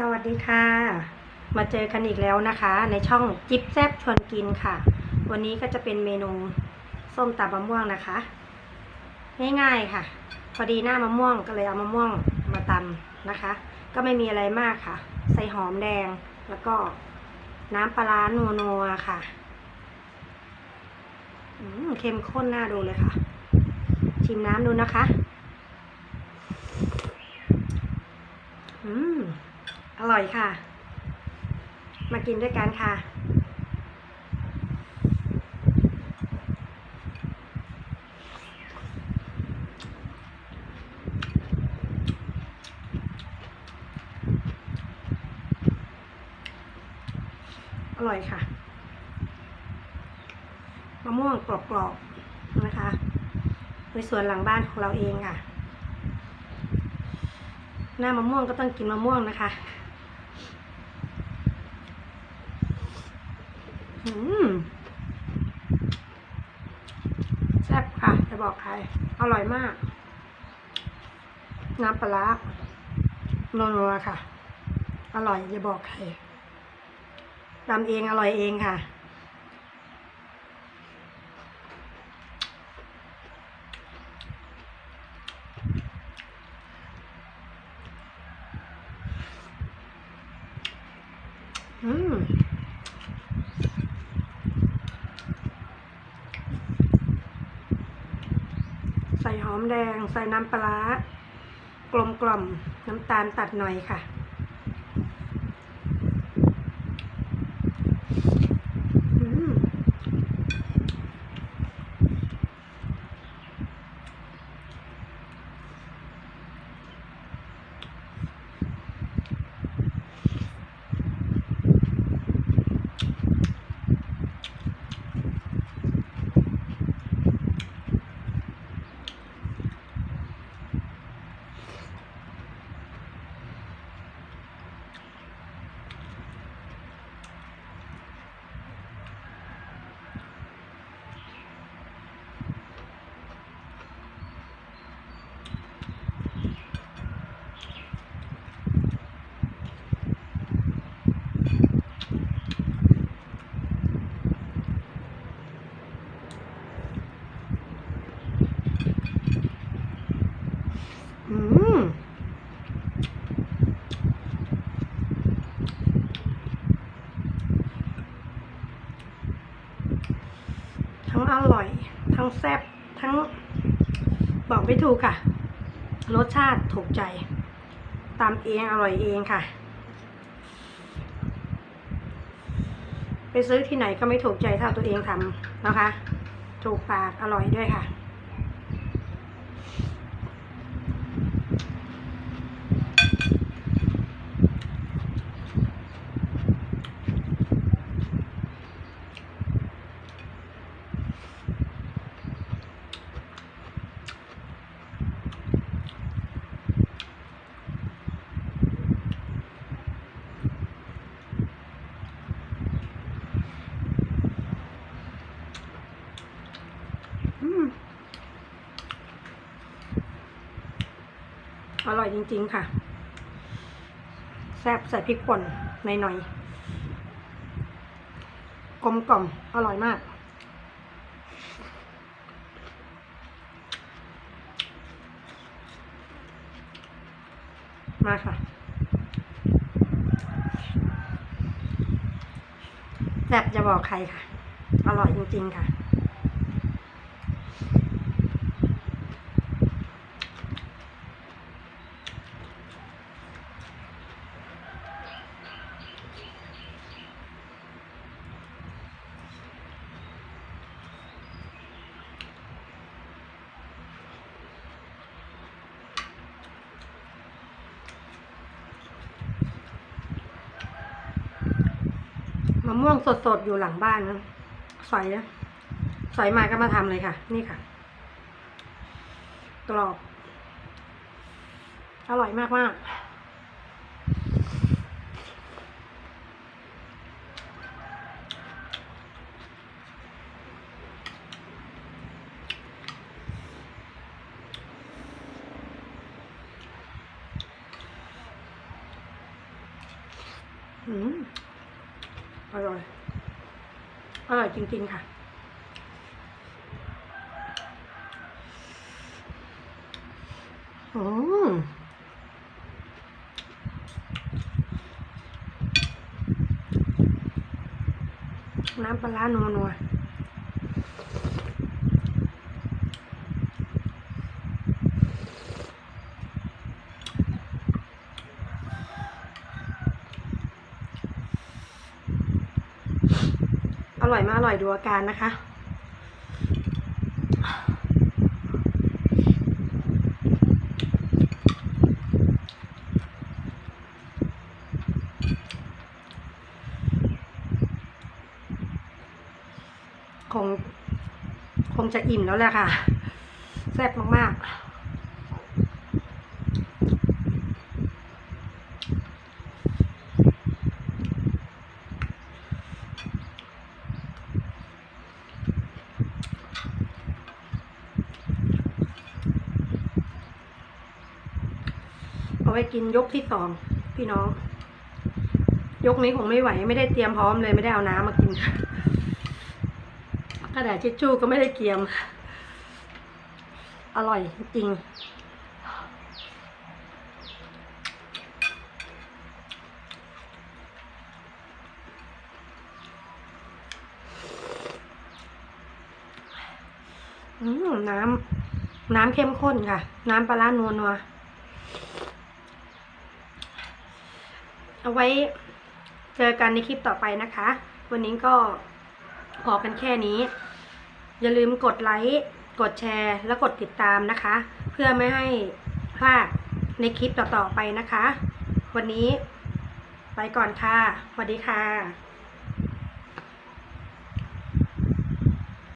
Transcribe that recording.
สวัสดีค่ะ มาเจอกันอีกแล้วนะคะ ในช่องจิ๊บแซบชวนกินค่ะ วันนี้ก็จะเป็นเมนูส้มตำมะม่วงนะคะ ง่ายๆค่ะ พอดีหน้ามะม่วงก็เลยเอามะม่วงมาตำนะคะ ก็ไม่มีอะไรมากค่ะ ใส่หอมแดงแล้วก็น้ำปลาร้านัวๆค่ะอืมเข้มข้นน่าดูเลยค่ะ ชิมน้ำดูนะคะ อืม อร่อยค่ะ มากินด้วยกันค่ะ อร่อยค่ะ มะม่วงกรอบๆนะคะในสวนหลังบ้านของเราเองค่ะ หน้ามะม่วงก็ต้องกินมะม่วงนะคะ อืม แซ่บค่ะ จะบอกใคร อร่อยมาก น้ำปลาร้านัวค่ะ อร่อยจะบอกใครทำเองอร่อยเองค่ะ อืม ใส่ห อมแดง ใส่น้ำปลาร้ากลมกล่อมน้ำตาลตัดหน่อยค่ะ อืม อืม ทั้งอ ร่อย ทั้งแซ่บทั้งบอกไม่ถูกค่ะ รสชาติถูกใจตามเองอร่อยเองค่ะ ไปซื้อที่ไหนก็ไม่ถูกใจเท่าตัวเองทำนะคะ ถูกปากอร่อยด้วยค่ะ อืม อ ร่อยจริง ๆ ค่ะ แซ่บใส่พริกป่นหน่อยๆกลมกล่อมอร่อยมาก มาค่ะแซ่บจะบอกใครค่ะ อร่อยจริง ๆ ค่ะ ม่วงสดๆ อยู่หลังบ้านนะสอยนะสอยมาก็มาทำเลยค่ะ นี่ค่ะ กรอบ อร่อยมากมากอืม อร่อย อร่อยจริง ๆ ค่ะ อืมน้ำปลาร้านัวนั ร่อยมากอร่อยดูอาการนะคะ คง คงจะอิ่มแล้วแหละค่ะ แซ่บมาก ๆ ไว้กินยกที่สองพี่น้อง ยกนี้คงไม่ไหว ไม่ได้เตรียมพร้อมเลยไม่ได้เอาน้ำมากินกระดาษทิชชู่ก็ไม่ได้เกรียม อร่อยจริงน้ำ น้ำเข้มข้นค่ะ น้ำปลาร้านัวนัว เอาไว้เจอกันในคลิปต่อไปนะคะ วันนี้ก็พอกันแค่นี้ อย่าลืมกดไลค์กดแชร์และกดติดตามนะคะ เพื่อไม่ให้พลาดในคลิปต่อๆไปนะคะ วันนี้ไปก่อนค่ะสวัสดีค่ะ